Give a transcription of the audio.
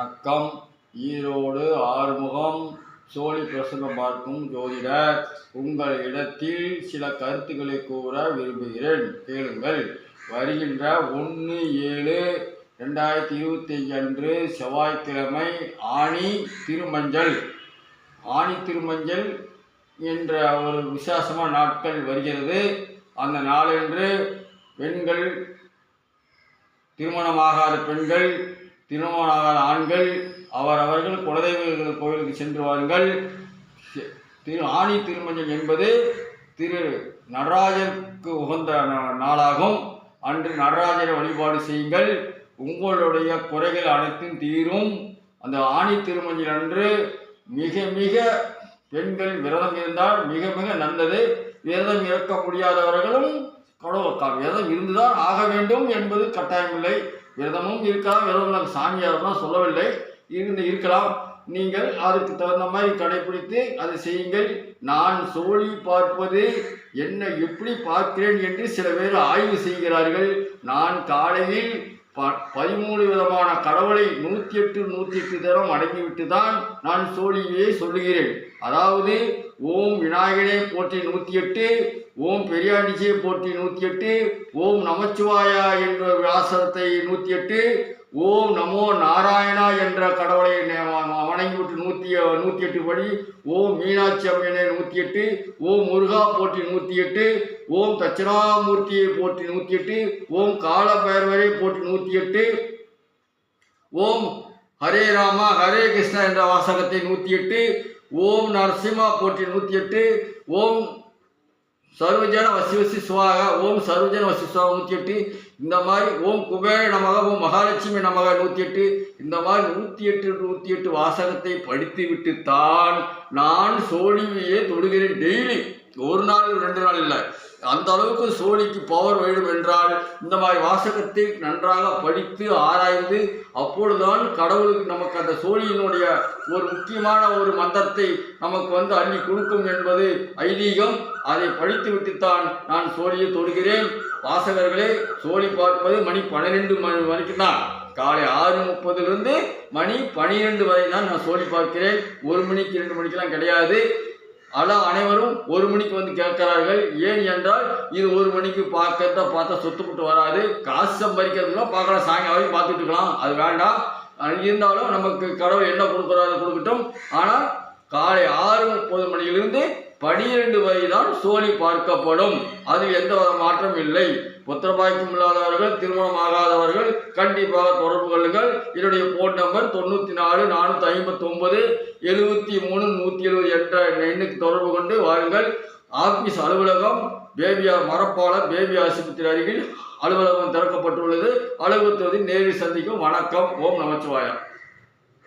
வணக்கம். ஈரோடு ஆறுமுகம் சோழி பிரசங்கம் பார்க்கும் ஜோதிடர் உங்கள் இடத்தில் சில கருத்துக்களை கூற விரும்புகிறேன். கேளுங்கள். வருகின்ற ஒன்று ஏழு ரெண்டாயிரத்தி இருபத்தி அன்று செவ்வாய்க்கிழமை ஆணி திருமஞ்சள். ஆணி திருமஞ்சள் என்ற ஒரு விசேஷமான நாட்கள் வருகிறது. அந்த நாளன்று பெண்கள் திருமணமாகாத பெண்கள் திருமணமாகாத ஆண்கள் அவரவர்கள் குலதெய்வங்கள் கோயிலுக்கு சென்று வாருங்கள். திரு ஆணி திருமஞ்சம் என்பது திரு நடராஜருக்கு உகந்த நா- நாளாகும். அன்று நடராஜரை வழிபாடு செய்யுங்கள். உங்களுடைய குறைகள் அனைத்தும் தீரும். அந்த ஆணி திருமஞ்சள் அன்று மிக மிக பெண்கள் விரதம் இருந்தால் மிக மிக நல்லது. விரதம் இருக்க முடியாதவர்களும் கடவுள் க- விரதம் இருந்துதான் ஆக வேண்டும் என்பது கட்டாயமில்லை. விரதமும் இருக்கலாம் விரதம் சாமியாரெல்லாம் சொல்லவில்லை. இருந்து இருக்கலாம். நீங்கள் அதுக்கு தகுந்த மாதிரி கடைபிடித்து அதை செய்யுங்கள். நான் சோழி பார்ப்பது என்ன எப்படி பார்க்கிறேன் என்று சில பேர் ஆய்வு செய்கிறார்கள். நான் காலையில் ப பதிமூணு விதமான கடவுளை நூற்றி எட்டு நூற்றி எட்டு தரம் அடங்கிவிட்டு தான் நான் சோழியே சொல்லுகிறேன். அதாவது ஓம் விநாயகனே போற்றி நூற்றி எட்டு ஓம் பெரியாண்டிச்சியை போற்றி நூற்றி எட்டு ஓம் நமச்சிவாயா என்ற வியாசனத்தை நூற்றி எட்டு ஓம் நமோ நாராயணா என்ற கடவுளை வணங்கிவிட்டு நூற்றி நூற்றி எட்டு படி ஓம் மீனாட்சி அம்மையனை நூற்றி எட்டு ஓம் முருகா போற்றி நூற்றி எட்டு ஓம் தட்சிணாமூர்த்தியை போற்றி நூற்றி எட்டு ஓம் காலபைரவரை போற்றி நூற்றி எட்டு ஓம் ஹரே ராமா ஹரே கிருஷ்ணா என்ற வாசகத்தை நூற்றி எட்டு ஓம் நரசிம்மா போற்றி நூற்றி எட்டு ஓம் சர்வஜன வசி வசி சுவாக ஓம் சர்வஜன வசி சுவாக நூற்றி எட்டு இந்த மாதிரி ஓம் குபேர நமக ஓம் மகாலட்சுமி நமக நூற்றி எட்டு இந்த மாதிரி நூற்றி எட்டு நூற்றி எட்டு வாசகத்தை படித்து விட்டு தான் நான் சோழிவியே தொடுகிறேன் டெய்லி. ஒரு நாள் ரெண்டு நாள் இல்லை. அந்த அளவுக்கு சோழிக்கு பவர் வேண்டும் என்றால் இந்த மாதிரி வாசகத்தை நன்றாக படித்து ஆராய்ந்து அப்பொழுதுதான் கடவுளுக்கு நமக்கு அந்த சோழியினுடைய ஒரு முக்கியமான ஒரு மந்திரத்தை நமக்கு வந்து அள்ளி கொடுக்கும் என்பது ஐதீகம். அதை படித்து விட்டுத்தான் நான் சோழியை தொடுகிறேன். வாசகர்களே சோழி பார்ப்பது மணி பன்னிரெண்டு மணி வரைக்கும் தான். காலை ஆறு முப்பதுலேருந்து மணி பனிரெண்டு வரை தான் நான் சோழி பார்க்கிறேன். ஒரு மணிக்கு இரண்டு மணிக்கெல்லாம் கிடையாது. ஆனால் அனைவரும் ஒரு மணிக்கு வந்து கேட்கிறார்கள். ஏன் என்றால் இது ஒரு மணிக்கு பார்க்கறத பார்த்தா சொத்துப்பட்டு வராது. காசு சம்பாதிக்கிறதுனா பார்க்கலாம் சாயங்காலம் வரைக்கும் பார்த்துட்டு இருக்கலாம். அது வேண்டாம். இருந்தாலும் நமக்கு கடவுள் என்ன கொடுக்குறாரு கொடுக்கட்டும். ஆனால் காலை ஆறு முப்பது மணியிலிருந்து பனிரெண்டு வரை சோழி பார்க்கப்படும். அதில் எந்த மாற்றம் இல்லை. புத்திரபாய்க்கும் இல்லாதவர்கள் திருமணம் ஆகாதவர்கள் கண்டிப்பாக தொடர்பு கொள்ளுங்கள். என்னுடைய ஃபோன் நம்பர் தொண்ணூற்றி நாலு நானூற்றி ஐம்பத்தி ஒன்பது எழுபத்தி மூணு நூற்றி எழுபது என்ற எண்ணுக்கு தொடர்பு கொண்டு வாருங்கள். ஆபீஸ் அலுவலகம் பேபியா மரப்பாளர் பேபி ஆஸ்பத்திரி அருகில் அலுவலகம் திறக்கப்பட்டுள்ளது. அலுவலகத்தில் நேரில் சந்திக்கும். வணக்கம். ஓம் நமச்சிவாயம்.